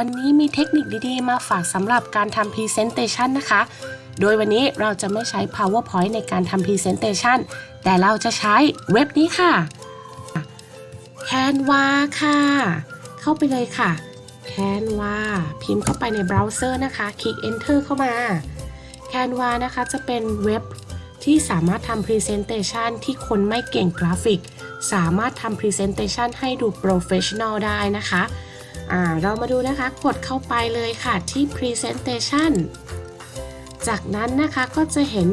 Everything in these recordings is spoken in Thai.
วันนี้มีเทคนิคดีๆ มาฝากสำหรับการทำ Presentation นะคะ โดยวันนี้เราจะไม่ใช้ PowerPoint ในการทำ Presentation แต่เราจะใช้เว็บนี้ค่ะ Canva ค่ะ เข้าไปเลยค่ะ Canva พิมพ์เข้าไปในเบราว์เซอร์นะคะ คลิก Enter เข้ามา Canva นะคะจะเป็นเว็บที่สามารถทำ Presentation ที่คนไม่เก่งกราฟิก สามารถทำ Presentation ให้ดู Professional ได้นะคะ เรามาดูนะคะกดเข้าไปเลยค่ะที่ Presentation จากนั้นนะคะก็จะเห็น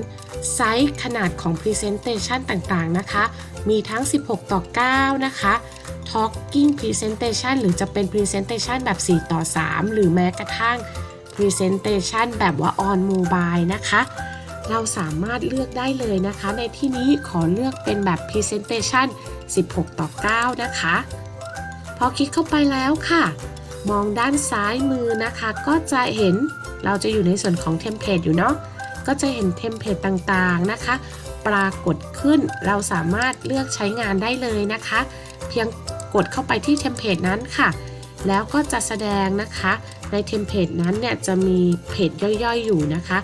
ไซส์ขนาดของ Presentation ต่างๆนะคะ มีทั้ง 16 ต่อ 9 นะคะ Talking Presentation หรือจะเป็น Presentation แบบ 4 ต่อ 3 หรือแม้กระทั่ง Presentation แบบว่า on mobile นะคะ เราสามารถเลือกได้เลยนะคะ ในที่นี้ขอเลือกเป็นแบบ Presentation 16 ต่อ 9 นะคะ อคลิกเข้าไปแล้วค่ะ มองด้านซ้ายมือนะคะ ก็จะเห็นเราจะอยู่ในส่วนของเทมเพลตอยู่เนาะก็จะเห็นเทมเพลตต่างๆนะคะ ปรากฏขึ้นเราสามารถเลือกใช้งานได้เลยนะคะ เพียงกดเข้าไปที่เทมเพลตนั้นค่ะ แล้วก็จะแสดงนะคะ ในเทมเพลตนั้นเนี่ยจะมีเพจย่อยๆ อยู่นะคะ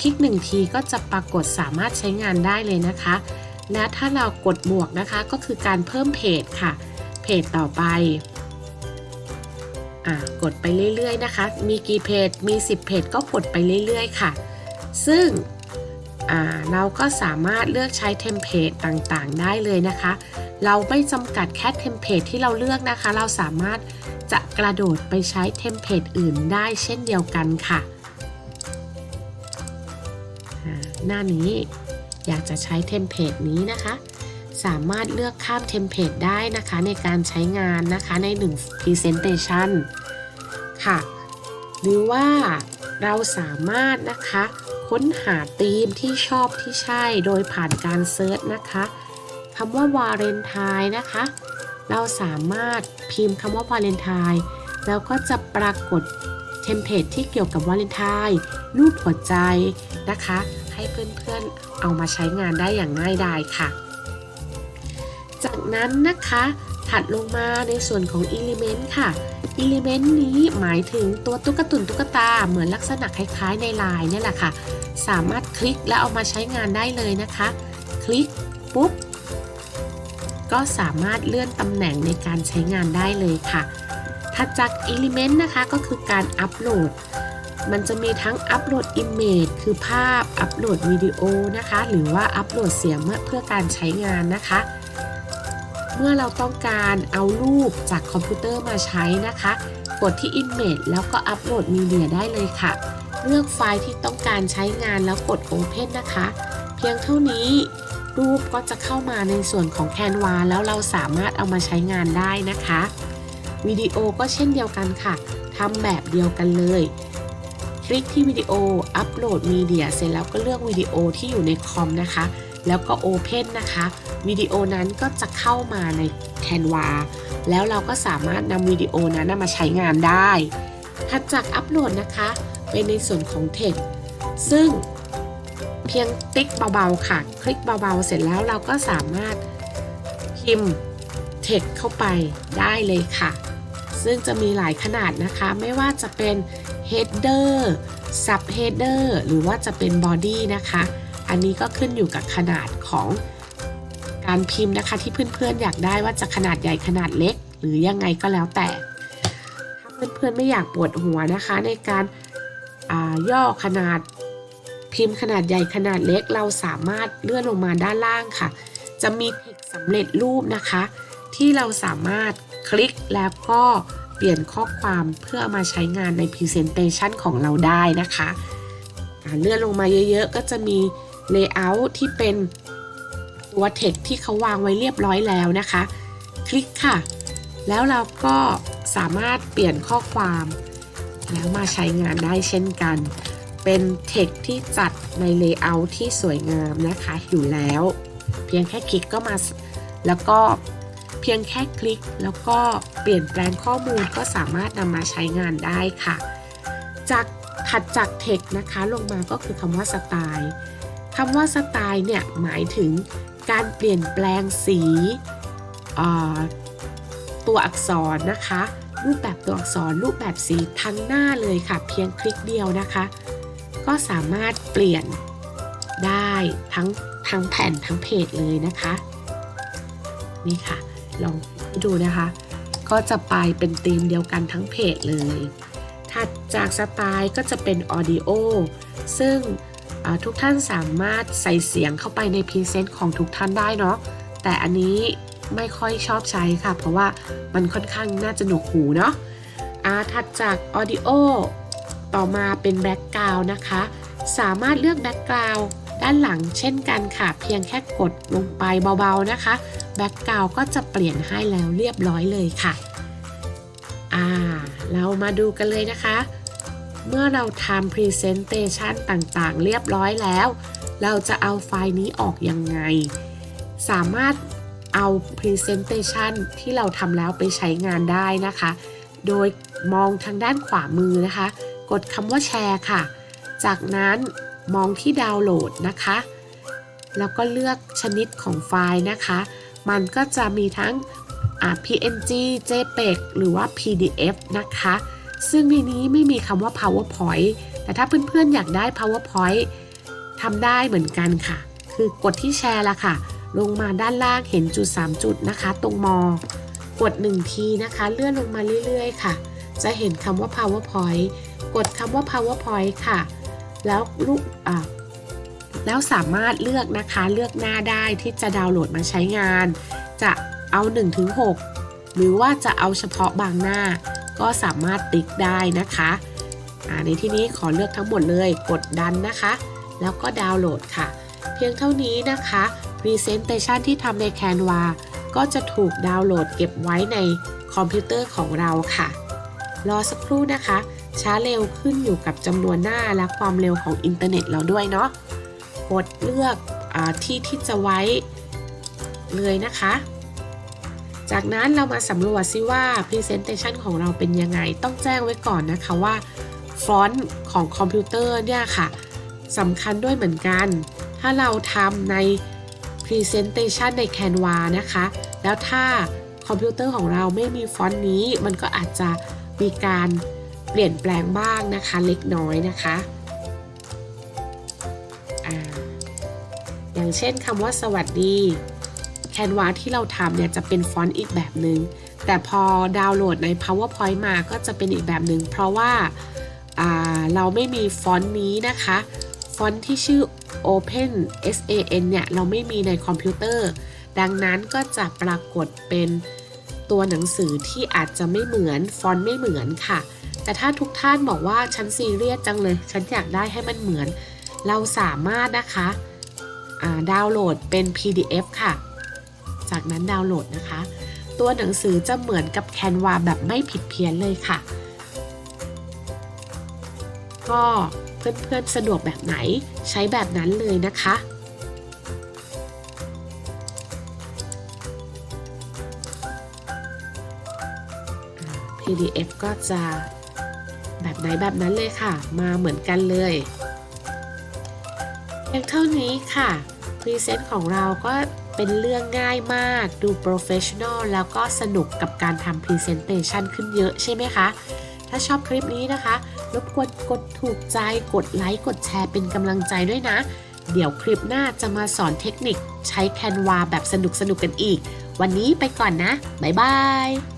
คลิกหนึ่งทีก็จะปรากฏสามารถใช้งานได้เลยนะคะ และถ้าเรากดบวกนะคะก็คือการเพิ่มเพจค่ะ เพจต่อไปอ่ากดไปเรื่อยๆนะคะ มีกี่เพจ มี 10 เพจก็กดไปเรื่อยๆค่ะ ซึ่งอ่าเราก็สามารถเลือกใช้เทมเพลตต่างๆ ได้เลยนะคะ เราไม่จำกัดแค่เทมเพลตที่เราเลือกนะคะ เราสามารถจะกระโดดไปใช้เทมเพลตอื่นได้เช่นเดียวกันค่ะ หน้านี้อยากจะใช้เทมเพลตนี้นะคะ สามารถเลือกข้ามเทมเพลตได้นะคะในการใช้งานนะคะใน1 Presentation ค่ะ หรือว่าเราสามารถนะคะค้นหาธีมที่ชอบที่ใช่โดยผ่านการเซิร์ชนะคะคำว่าวาเลนไทน์นะคะ เราสามารถพิมพ์คำว่าวาเลนไทน์แล้วก็จะปรากฏเทมเพลตที่เกี่ยวกับวาเลนไทน์รูปหัวใจนะคะ ให้เพื่อนๆเอามาใช้งานได้อย่างง่ายดายค่ะ จากนั้นนะคะถัดลงมาในส่วนของ Element ค่ะ Element นี้หมายถึงตัวตุ๊กตุนตุ๊กตาเหมือนลักษณะคล้ายๆในลายนี่แหละค่ะ สามารถคลิกแล้วเอามาใช้งานได้เลยนะคะ คลิกปุ๊บ ก็สามารถเลื่อนตำแหน่งในการใช้งานได้เลยค่ะ ถัดจาก Element นะคะก็คือการอัปโหลด มันจะมีทั้งอัปโหลด Image คือภาพ อัปโหลดวิดีโอนะคะ หรือว่าอัปโหลดเสียงเมื่อเพื่อการใช้งานนะคะ เมื่อเราต้องการเอารูปจากคอมพิวเตอร์มาใช้นะคะ กดที่ Image แล้วก็อัปโหลดมีเดียได้เลยค่ะ เลือกไฟล์ที่ต้องการใช้งานแล้วกด Open นะคะ เพียงเท่านี้รูปก็จะเข้ามาในส่วนของ Canva แล้วเราสามารถเอามาใช้งานได้นะคะวิดีโอก็เช่นเดียวกันค่ะทำแบบเดียวกันเลย คลิกที่วิดีโออัปโหลดมีเดียเสร็จแล้วก็เลือกวิดีโอที่อยู่ในคอมนะคะ แล้วก็ Open นะคะวิดีโอนั้นก็จะเข้ามาใน Canva แล้วเราก็สามารถนำวิดีโอนั้นมาใช้งานได้ ถัดจากอัปโหลดนะคะเป็นในส่วนของ Text ซึ่งเพียงติ๊กเบาๆค่ะ คลิกเบาๆ เสร็จแล้วเราก็สามารถพิมพ์ Text เข้าไปได้เลยค่ะ ซึ่งจะมีหลายขนาดนะคะ ไม่ว่าจะเป็น header sub header หรือว่าจะเป็น body นะคะ อันนี้ก็ขึ้นอยู่กับขนาดของการพิมพ์นะคะ ที่เพื่อนๆอยากได้ว่าจะขนาดใหญ่ขนาดเล็ก หรือยังไงก็แล้วแต่ ถ้าเพื่อนๆไม่อยากปวดหัวนะคะ ในการาย่อขนาดพิมพ์ขนาดใหญ่ขนาดเล็ก เราสามารถเลื่อนลงมาด้านล่างค่ะ จะมีเทคสำเร็จรูปนะคะ ที่เราสามารถคลิกแล้วก็เปลี่ยนข้อความเพื่อมาใช้งานใน Presentation ของเราได้นะคะ เลื่อนลงมาเยอะๆ ก็จะมี Layout ที่เป็นตัว Text ที่เขาวางไว้เรียบร้อยแล้วนะคะ คลิกค่ะ แล้วเราก็สามารถเปลี่ยนข้อความ แล้วมาใช้งานได้เช่นกัน เป็น Text ที่จัดใน Layout ที่สวยงามนะคะอยู่แล้ว เพียงแค่คลิกก็มาแล้วก็เพียงแค่คลิกแล้วก็เปลี่ยนแปลงข้อมูลก็สามารถนำมาใช้งานได้ค่ะ จากถัดจาก text นะคะลงมาก็คือคำว่าสไตล์ คำว่าสไตล์เนี่ยหมายถึงการเปลี่ยนแปลงสีตัวอักษรนะคะ รูปแบบตัวอักษรรูปแบบสีทั้งหน้าเลยค่ะ เพียงคลิกเดียวนะคะ ก็สามารถเปลี่ยนได้ทั้งทั้งแผ่นทั้งเพจเลยนะคะนี่ค่ะลองดูนะคะ ก็จะไปเป็นธีมเดียวกันทั้งเพจเลยถัดจากสไตล์ก็จะเป็น Audio ซึ่ง ทุกท่านสามารถใส่เสียงเข้าไปในพรีเซนต์ของทุกท่านได้เนาะแต่อันนี้ไม่ค่อยชอบใช้ค่ะ เพราะว่ามันค่อนข้างน่าจะหนวกหูเนาะอาถัดจาก Audio ต่อมาเป็น Background นะคะ สามารถเลือก Background ด้านหลังเช่นกันค่ะ เพียงแค่กดลงไปเบาๆนะคะ Background ก็จะเปลี่ยนให้แล้วเรียบร้อยเลยค่ะ อ่า เรามาดูกันเลยนะคะ เมื่อเราทำ Presentation ต่างๆ เรียบร้อยแล้ว เราจะเอาไฟล์นี้ออกยังไง สามารถเอา Presentation ที่เราทำแล้วไปใช้งานได้นะคะ โดยมองทางด้านขวามือนะคะ กดคำว่าแชร์ค่ะ จากนั้นมองที่ดาวน์โหลดนะคะ แล้วก็เลือกชนิดของไฟล์นะคะ มันก็จะมีทั้ง PNG JPEG หรือว่า PDF นะคะ ซึ่งในนี้ไม่มีคำว่า PowerPoint แต่ถ้าเพื่อนๆอยากได้ PowerPoint ทำได้เหมือนกันค่ะ คือกดที่แชร์ละค่ะ ลงมาด้านล่างเห็นจุด 3 จุดนะคะ ตรงมอกด 1 ทีนะคะ เลื่อนลงมาเรื่อยๆ ค่ะ จะเห็นคำว่า PowerPoint กดคำว่า PowerPoint ค่ะ แล้วลูกอ่าแล้วสามารถเลือกนะคะ เลือกหน้าได้ที่จะดาวน์โหลดมาใช้งาน จะเอา 1-6 หรือว่าจะเอาเฉพาะบางหน้า ก็สามารถติ๊กได้นะคะในที่นี้ขอเลือกทั้งหมดเลยกดดันนะคะ แล้วก็ดาวน์โหลดค่ะ เพียงเท่านี้นะคะ Presentation ที่ทำใน Canva ก็จะถูกดาวน์โหลดเก็บไว้ในคอมพิวเตอร์ของเราค่ะ รอสักครู่นะคะ ช้าเร็วขึ้นอยู่กับจำนวนหน้าและความเร็วของอินเทอร์เน็ตเราด้วยเนาะกดเลือกอที่ที่จะไว้เลยนะคะ จากนั้นเรามาสำรวจซิว่า Presentation ของเราเป็นยังไง ต้องแจ้งไว้ก่อนนะคะว่าฟอนต์ของคอมพิวเตอร์เนี่ยค่ะสำคัญด้วยเหมือนกัน ถ้าเราทำใน Presentation ใน Canva นะคะ แล้วถ้าคอมพิวเตอร์ของเราไม่มีฟอนต์นี้ มันก็อาจจะมีการเปลี่ยนแปลงบ้างนะคะเล็กน้อยนะคะออย่างเช่นคำว่าสวัสดี แคนวาที่เราทำเนี่ยจะเป็นฟอนต์อีกแบบหนึง่งแต่พอดาวน์โหลดใน PowerPoint มาก็จะเป็นอีกแบบหนึง่งเพราะว่าาเราไม่มีฟอนต์นี้นะคะ ฟอนต์ที่ชื่อ Open S A N เนี่ย เราไม่มีในคอมพิวเตอร์ ดังนั้นก็จะปรากฏเป็นตัวหนังสือที่อาจจะไม่เหมือน ฟอนต์ไม่เหมือนค่ะ แต่ถ้าทุกท่านบอกว่าฉันซีเรียสจังเลย ฉันอยากได้ให้มันเหมือน เราสามารถนะคะดาวน์โหลดเป็น PDF ค่ะ จากนั้นดาวน์โหลดนะคะ ตัวหนังสือจะเหมือนกับ Canva แบบไม่ผิดเพี้ยนเลยค่ะ ก็เพื่อนๆสะดวกแบบไหนใช้แบบนั้นเลยนะคะ PDF ก็จะแบบไหนแบบนั้นเลยค่ะ มาเหมือนกันเลยเพียงเท่านี้ค่ะพรีเซนต์ของเราก็ เป็นเรื่องง่ายมาก ดูโปรเฟชชั่นอลแล้วก็สนุกกับการทำพรีเซนเตชันขึ้นเยอะใช่ไหมคะ ถ้าชอบคลิปนี้นะคะ รบกวนกดถูกใจ กดไลค์ กดแชร์เป็นกำลังใจด้วยนะ เดี๋ยวคลิปหน้าจะมาสอนเทคนิคใช้แคนวาแบบสนุกๆกันอีก วันนี้ไปก่อนนะ บ๊ายบาย